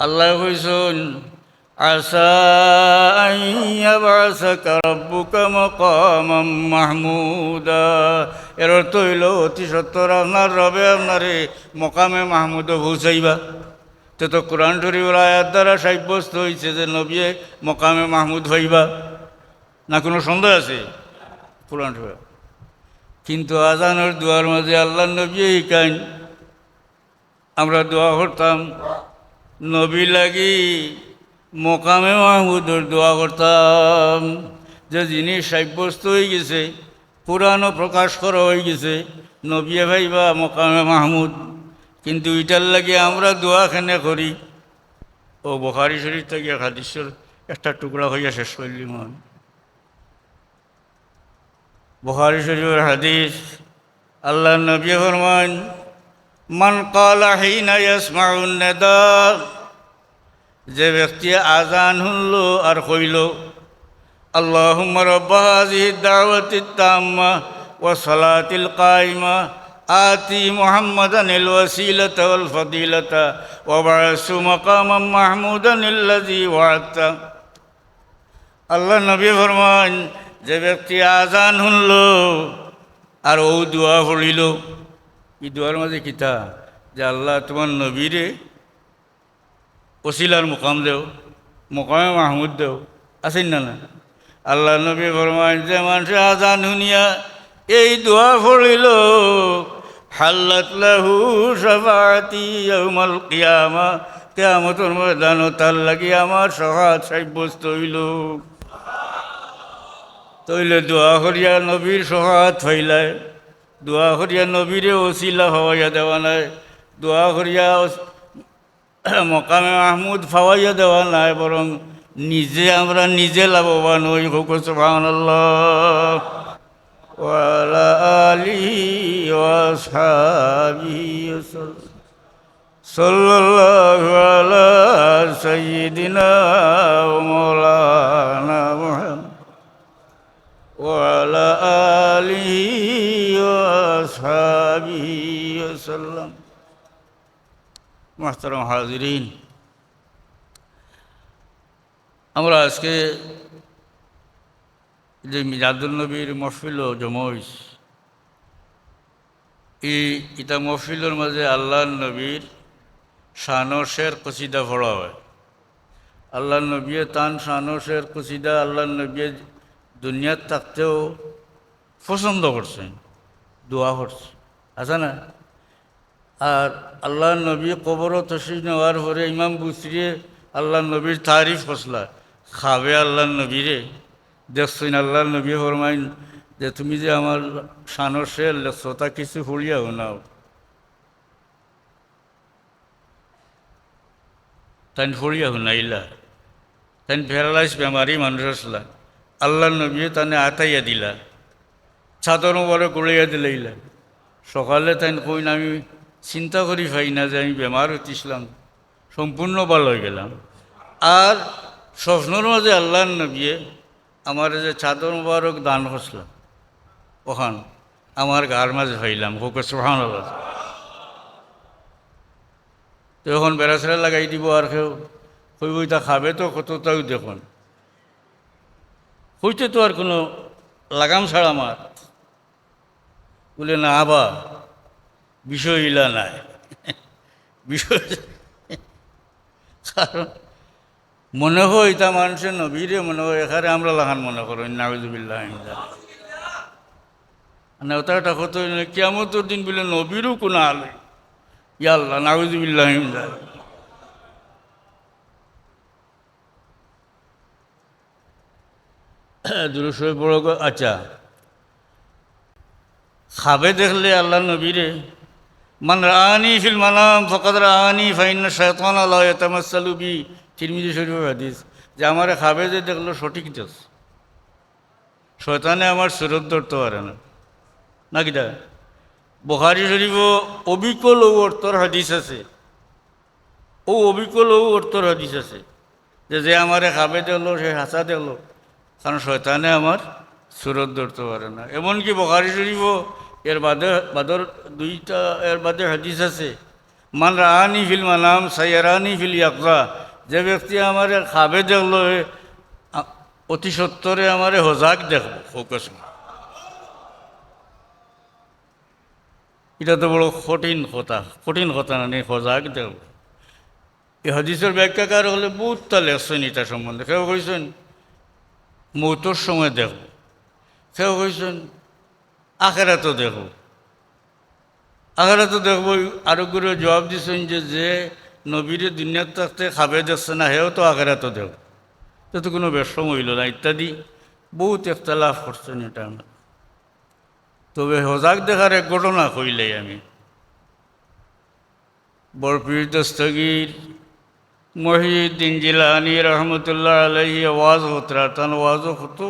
আল্লাহ কইসন আসা মাহমুদা। এর অর্থ হইল, অতি সত্তর আপনার রবে আপনারে মকামে মাহমুদ পৌঁছাইবা। তো তো কোরআন শরীফের আয়াত দ্বারা সাব্যস্ত হয়েছে যে নবিয়ে মকামে মাহমুদ হইবা। না কোনো সন্দেহ আছে? কোরআন কিন্তু আজানের দোয়ার মাঝে আল্লাহ নবী কাইন আমরা দোয়া করতাম নবী লাগি মকামে মাহমুদর দোয়া করতাম। যে জিনিস সাব্যস্ত হয়ে গেছে পুরানো প্রকাশ করা হয়ে গেছে নবিয়ে ভাইবা মকামে মাহমুদ। কিন্তু এটার লাগে আমরা দোয়া খেনে করি। ও বখারি শরীফ থেকে হাদিসের একটা টুকরা হইয়া শেষ করলি মন। বখারি শরীফের হাদিস আল্লাহ নবী ফরমান মন কলা হিনা ইয়াসমাউন নেদা যে ব্যক্তি আজান শুনল আর হইল আল্লাহ রব্বাহি দাওয়াতি তাম্মা ও সালাতিল কাইমা আতি মোহাম্মদান ইল ওয়াসিলাত ওয়াল ফদিলাতা ওয়া বাসু মাকামাম মাহমুদান আল্লাহ নবী ফরমান যে ব্যক্তি আজান শুনল আর ও দোয়া পড়িল এই দোয়ার মাঝে কিতা যে আল্লাহ তোমার নবীরে ওসিলার মোকাম দেও, মোকামে মাহমুদ দেও, আছেন না না? আল্লাহ নবী ফরমান যে মানুষে আজান শুনিয়া এই দোয়া পড়িল, হাল্লাত লাহু সফাতি ইয়াউমাল কিয়ামা, কেয়ামতর ময়দান তার লাগি আমার সহাত সাব্যস্ত হইল। তইলে দোয়া করিয়া নবীর সহাত হইলায়। দোয়া করিয়া নবীরে ওসিলা হওয়াইয়া দেওয়া নাই। দোয়া ওস- মকামে মাহমুদ ফাওয়াইয়া দেওয়া নাই, বরং নিজে আমরা নিজে লাভবান হই। হোক ওয়াসাল্লাম সাল্লাল্লাহু আলা সাইয়্যিদিনা ওয়া মাওলানা মুহাম্মদ। وعلى آله وأصحابه وسلم محترم حاضرين আমরা আজকে যে মিজাদুল নবীর মহফিল জমইস এই ইটা মহফিলের মাঝে আল্লাহ নবীর শানসের কসিদা পড়া হয় আল্লাহ নবীয়ে তান শানসের কসিদা আল্লাহ নবীয়ে দুনিয়ার থাকতেও পছন্দ করছেন দোয়া করছে। আছে না? আর আল্লাহ নবী কবর তসিজ নেওয়ার পরে ইমাম বুসরিয়ে আল্লাহ নবীর তারিফ ফসলা খাবে আল্লাহ নবীরে। দেখছেন আল্লাহ নবী ফরমাইন যে তুমি যে আমার সানসের লেখতা কিছু ফুড়িয়া নাও। তাই ফুড়িয়া শুনাইলা তাই প্যারালাইজ বেমারি মানুষ আসলা। আল্লাহ নবী তানে আতাইয়া দিলা। ছাদর বড় কুড়াইয়া দিলাইলা। সকালে তাই কইন, আমি চিন্তা করি পাই না যে আমি বেমার হতিছিলাম সম্পূর্ণ ভালো হয়ে গেলাম। আর স্বপ্নর মাঝে আল্লাহ নবিয়ে আমার যে চাদর মুবারক দান করছিলাম, ওখান আমার গার মাঝে হইলাম হোক সোহান তো এখন বেড়াছেড়া লাগাই দিব আর কেউ কইব তা খাবে তো কতটাও দেখুন। হইতে তো আর কোনো লাগাম ছাড়া আমার। বলে, না আবা বিষয় ইলা নাই। বিষয় কারণ মনে হয় তা মানুষের নবীরে মনে হয় এখানে আমরা লাগান মনে করো নাবিজুবিল্লাহ না ওটা হতো কেমতর দিন বলে নবীরও কোনো আলো ইয়াল্লাহ নাবিজুবিল্লাহ বড় গ- আচ্ছা। খাবে দেখলে আল্লাহ নবীরে, মান রানি ফিল মানাম ফকত রানি ফাইন শয়তান আল্লাহ তামাসালুবি তিরমিজি শরীফ হাদিস, যে আমারে খাবে যে দেখল সঠিক দেশ শয়তানে আমার সুরত ধরতে পারে না। না কিটা বখারি শরীফ অবিকল ও অর্থর হাদিস আছে। ও অবিকল ও অর্থর হাদিস আছে। যে যে আমারে খাবে দেখল, সে হাসা দেখল। কারণ শয়তানে আমার সুরত ধরতে পারে না। এমনকি বখারি শরীফও এর বাদে, বাদর দুইটা, এর বাদে হাদিস আছে, মান রাহানি ফিল মানাম সাইয়ারানি ফিল ইয়াকজা যে ব্যক্তি আমার খাবে দেখল অতি সত্তরে আমার হজাক দেখব, ফোকাস এটা তো বড় কঠিন কথা কঠিন কথা না নেই হজাক দেখব। এই হদিসের ব্যাখ্যাকার হলে বহুতটা লেখছেন এটা সম্বন্ধে, কেউ কইছেন? মৌতর সময় দেখব। কেউ কইছেন দেখব। আখেরা তো দেখব আরও করে জবাব দিছেন যে যে নবীর দুনিয়ার থাকতে খাবে দেখছে না হেও তো তো দেব তো কোনো ব্যসম হইল না, ইত্যাদি। বহুত একতলাফ করছেন এটা আমরা। তবে হজাক দেখার এক ঘটনা কইলেই আমি। বরপীর দস্তগীর মহিউদ্দিন জিলানি রহমতুল্লাহ আলহি আওয়াজ হতরা তান ওয়াজও হতো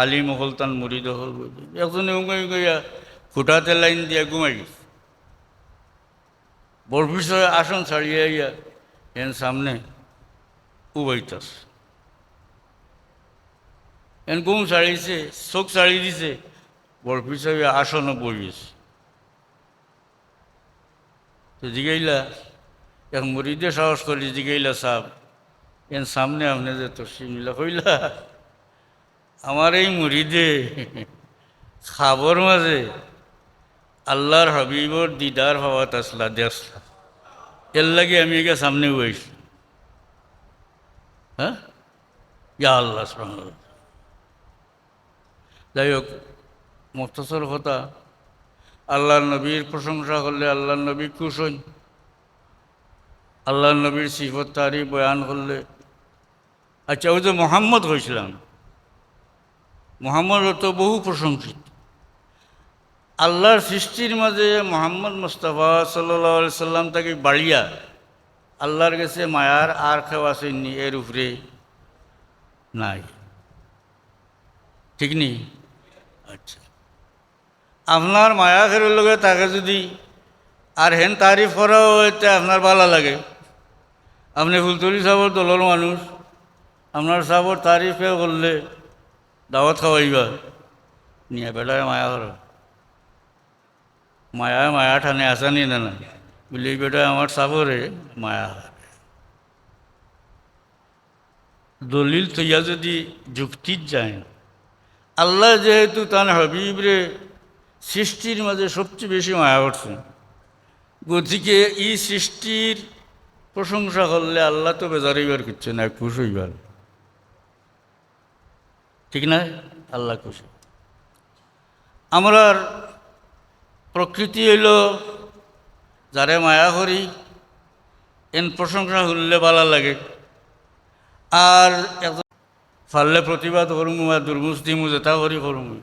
আলিম হল তান মুরিদ হল একজনে উঙ্গাই লাইন দিয়া ঘুমাই গেছে। বরফিস আসন ছাড়িয়ে ইয়া এন সামনে উবাইতাস এন ঘুম ছাড়িয়েছে চোখ ছাড়িয়ে দিছে, বরফিস আসনও বইয়েছে তো জিগাইলা এক মুরিদে সাহস করি জিগাইলা সাহ এর সামনে আপনি যে তো সিমিলা কইলা, আমার এই মুরিদে খাবর মাঝে আল্লাহর হাবিবর দিদার হওয়াত আসলা দেখলা এর লাগে আমি একে সামনে বইছি। হ্যাঁ? আল্লাহ যাই হোক মুক্তসর কথা। আল্লাহর নবীর প্রশংসা করলে আল্লাহর নবী খুশ হইন। আল্লাহ নবীর সিফত তারি বয়ান করলে। আচ্ছা ওই যে মোহাম্মদ হয়েছিলাম। মোহাম্মদ তো বহু প্রশংসিত। আল্লাহর সৃষ্টির মাঝে মোহাম্মদ মুস্তফা সাল্লা সাল্লাম তাকে বাড়িয়া আল্লাহর কাছে মায়ার আর কেউ আসেননি, এর উপরে নাই। ঠিক নেই? আচ্ছা। আপনার মায়া খের লগে তাকে যদি আর হেন তারিফ করাও এতে আপনার ভালো লাগে। আপনি ফুলতলি সাহর দলের মানুষ, আপনার সাহর তারিফে করলে দাওয়াত খাওয়াইবা। নিয়ে বেটায় মায়া কর মায়া মায়া ঠানে আসানি না না। বলি বেটায় আমার সাবরে মায়া দলিল তৈয়া যদি যুক্তির যায়, আল্লাহ যেহেতু তার হবিবরে সৃষ্টির মাঝে সবচেয়ে বেশি মায়া করছে গতিকে এই সৃষ্টির প্রশংসা করলে আল্লাহ তো বেজারিবার করছে না, খুশ হইবার ঠিক না? আল্লাহ খুশি। আমরার প্রকৃতি হইল যারে মায়া করি, এন প্রশংসা করলে ভালো লাগে। আর পারলে প্রতিবাদ করমু বা দিমু, যেটা করি করমু।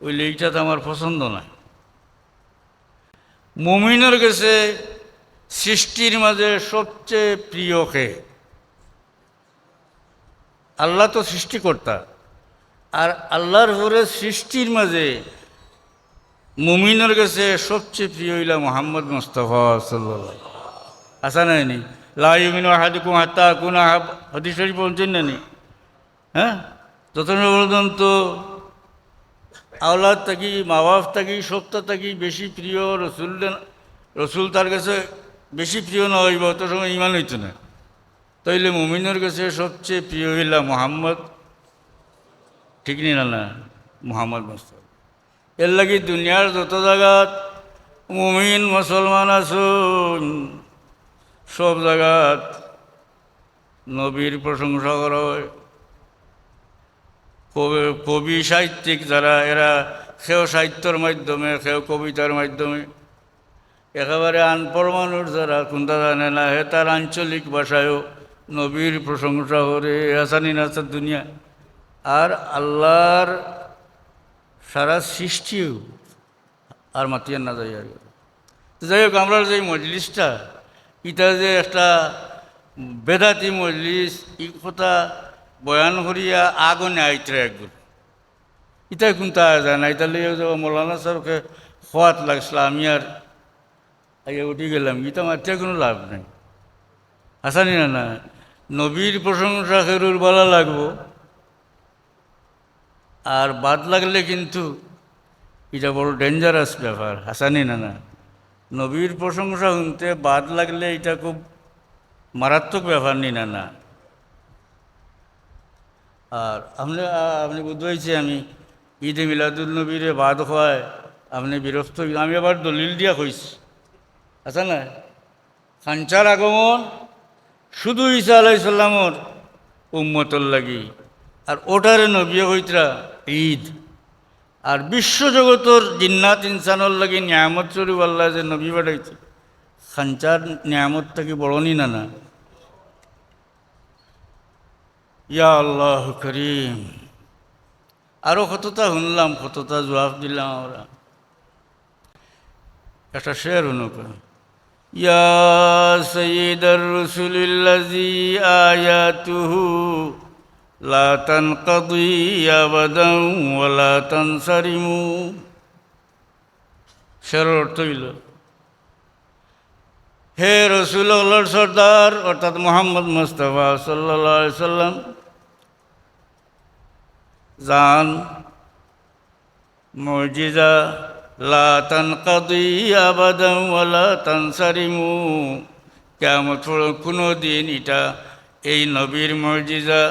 ওই লেইটা তো আমার পছন্দ নাই। মুমিনের কাছে সৃষ্টির মাঝে সবচেয়ে প্রিয় কে? আল্লাহ তো সৃষ্টিকর্তা। আর আল্লাহর পরে সৃষ্টির মাঝে মুমিনের কাছে সবচেয়ে প্রিয় হইলা মোহাম্মদ মুস্তফা সাল্লাহ আসা নাই নি? লাইমিন হাদিকুম হাত্তা কুনা হদিস শরীফ পৌঁছেন না নি? হ্যাঁ? যতক্ষণ পর্যন্ত আওলাদ থাকি, মা বাপ থাকি, সত্তা থাকি, বেশি প্রিয় রসুল রসুল তার কাছে বেশি প্রিয় না হইব অত সময় ইমান হইত না। তাইলে মুমিনের কাছে সবচেয়ে প্রিয় হইলা মোহাম্মদ। ঠিক নি না না? মোহাম্মদ মুস্তফা এর লাগি দুনিয়ার যত জায়গাত মুমিন মুসলমান আসুন সব জায়গাত নবীর প্রশংসা করা হয়। কবি কবি সাহিত্যিক যারা, এরা সেও সাহিত্যর মাধ্যমে, সেও কবিতার মাধ্যমে একেবারে আনপড় মানুষ যারা কোনটা জানে না হে তার আঞ্চলিক ভাষায়ও নবীর প্রশংসা করে হাসানি নাচার দুনিয়া। আর আল্লাহর সারা সৃষ্টিও আর মাতিয়ার না যাই আর। যাই হোক আমরা যে মজলিসটা, ইটা যে একটা বেদাতি মজলিস, ই কথা বয়ান করিয়া আগুনে আইতরে একগুলো ইটাই কোনটা যায় না ইটা লিয়ে মৌলানা সাহেবকে খোয়াত লাগছিল, আমি আর আগে উঠে গেলাম ইটা মারতে কোনো লাভ নেই। হাসানি না না, নবীর প্রশংসা খেরুর বলা লাগবো। আর বাদ লাগলে কিন্তু এটা বড় ডেঞ্জারাস ব্যাপার হাসানি না না। নবীর প্রশংসা শুনতে বাদ লাগলে এটা খুব মারাত্মক ব্যাপার নি, না না। আর আপনি আপনি বুঝতে আমি, ঈদে মিলাদুল নবীরে বাদ হয় আপনি বিরক্ত আমি আবার দলিল দিয়া কইছি। আছে না খাঞ্চার আগমন শুধু ঈসা আলাইসাল্লামর উম্মতর লাগি, আর ওটারে নবী হইতরা ঈদ। আর বিশ্বজগতর জিন্নাত ইনসানর লাগি নিয়ামত স্বরূপ আল্লাহ যে নবী বাড়াইছে খাঞ্চার নিয়ামত থেকে বড়নি না না ইয়া আল্লাহ করিম। আরও কতটা শুনলাম, কতটা জবাব দিলাম আমরা। একটা শেয়ার অনুক ইয়া সঈদর রসুলিল্লাজি আয়াতুহু লা তানকাদি আবাদান ওয়ালা তানসারিমু শের অর্থ হইল, হে রসুল আল্লাহর সর্দার, অর্থাৎ মোহাম্মদ মুস্তফা সাল্লাহ সাল্লাম, জান, মজিজা লা তানকাদি আবাদাম ওয়ালা তানসারিমু কেমত কোনো দিন এটা এই নবীর মজিজা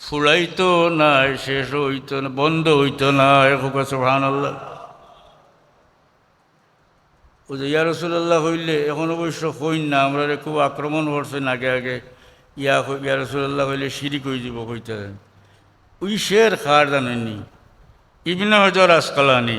ফুলাইতো না, শেষ হইতো না, বন্ধ হইতো না এরকম সুহান আল্লাহ ও যে, ইয়া রসুল্লাহ হইলে এখন অবশ্য হইন না, আমরা খুব আক্রমণ করছেন আগে আগে ইয়া ইয়া রসুল্লাহ হইলে সিঁড়ি কই দিব কইতে। ওই শের খার জানেননি? ইবনে হজর আসকালানি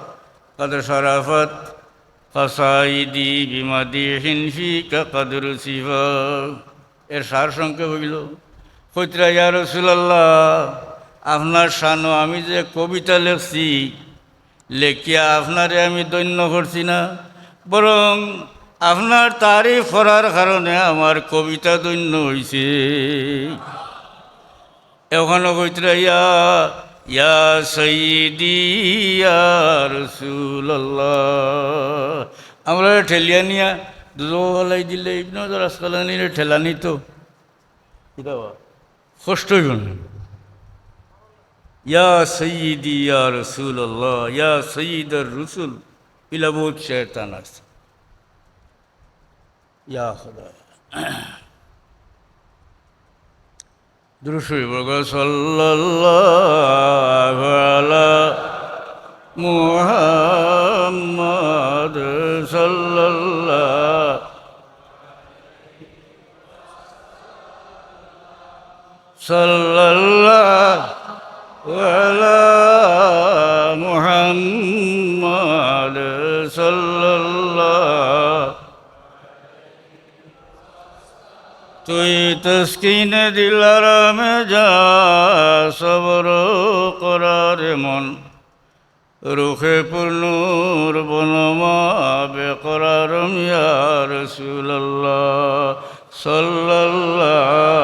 কদ শরাফত কসাইদি বিমাদিহিন ফিকা কদর সিফা এর সার সংখ্যা হইল। কৈত্রা ইয়া রসুলাল্লাহ, আপনার শানো আমি যে কবিতা লেখছি, লেখিয়া আপনারে আমি দৈন্য করছি না, বরং আপনার তারিফ করার কারণে আমার কবিতা দৈন্য হইছে। এখনও কইতরা, ইয়া ইয়া সঈদি ইয়া রসুল্লাহ আমরা ঠেলিয়া নিয়া দুলাই দিলে ইবনে রাসকালানির ঠেলানি তো। কিতা বা? কষ্ট হইব না। ইয়া সঈদি ইয়া রসুল্লাহ ইয়া সঈদর রসুল ইলা বহুত শেরতান আছে। ইয়া খোদা। দুরুশরী বর্গ সাল্লাল্লাহু আলা মুহাম্মদ সাল্লাল্লাহ সাল্লাল্লাহু তস্কিন দিলার মে যা সবর করার মন। রুখে পূর্ণুর বনমা বেকরার মিয়া রসুল্লাহ সাল্লাল্লাহ।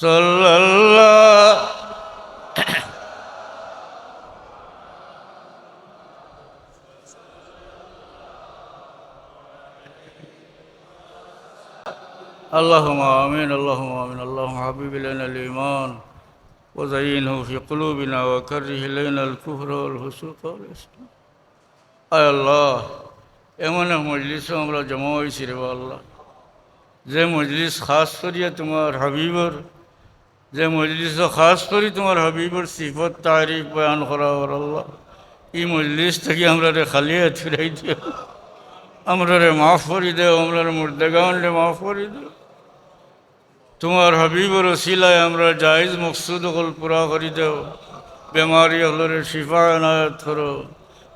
সাল্লাল্লাহ। اللهم آمين اللهم آمين اللهم حبيب إلينا الإيمان وزينه في قلوبنا وكره إلينا الكفر والفسوق والإسلام আয় আল্লাহ এমন এক মজলিসে আমরা জমা হয়েছি রে বা আল্লাহ যে মজলিস খাস করিয়া তোমার হাবিবর যে মজলিস খাস করি তোমার হাবিবর সিফত তারিফ বয়ান করা হর আল্লাহ এই মজলিস থেকে আমরা রে খালিয়া ফিরাই দিও আমরা রে মাফ করি দেও আমরা রে মুর্দেগান রে মাফ করি দেও তোমার হাবিবর ওসিলায় আমরা জায়জ মকসুদ হল পুরা করি দেও। বেমারি হলরে শিফা এনায়ত করো।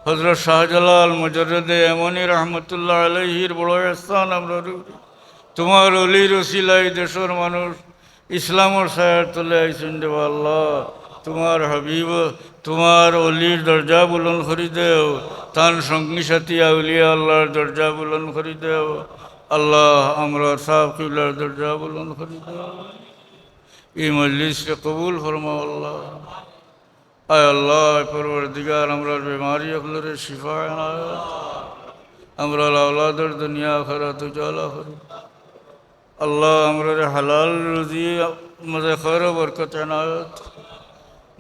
হজরত শাহজালাল মজরদে এমনি রহমতুল্লাহ আলহির বড় স্থান আমরা তোমার অলির ওসিলাই দেশের মানুষ ইসলামর সায়ার তলে আইসেন দেব আল্লাহ। তোমার হাবিব, তোমার অলির দরজা বুলন করি দেও। তার সঙ্গী সাথী আউলিয়া আল্লাহর দরজা বুলন করি দেও। আল্লাহ, আমরা সাহ কিবলার দরজা বুলন করি এই মজলিসকে কবুল ফরমাও আল্লাহ। আয় আল্লাহ পরবর্তীকার আমরা বেমারি আপনার শিফা আমরা আওলাদের দুনিয়া আখরাত উজালা করি। আল্লাহ, আমরা হালাল রুজি মজা খর বরকত এনায়ত।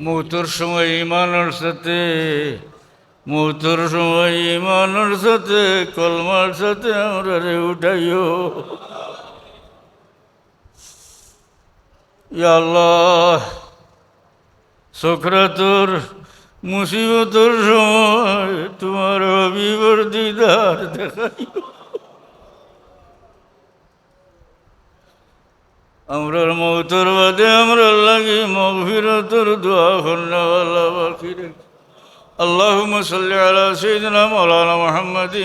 মৌতর সময় ইমানের সাথে মৌতর সময় ইমানের সাথে, কলমার সাথে আমরা রে উঠাইও। আল্লাহ, সক্রাতর মুসিবতর সময় তোমার অবিবর দিদার দেখাই আমরার মৌতর বাদে আমরা লাগি মগফিরতর দোয়া কন্যাওয়ালা বাকি রেখে اللهم صل على سيدنا مولانا محمد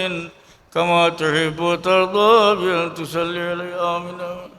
كما تحب وترضى بأن تصلي عليه. آمين.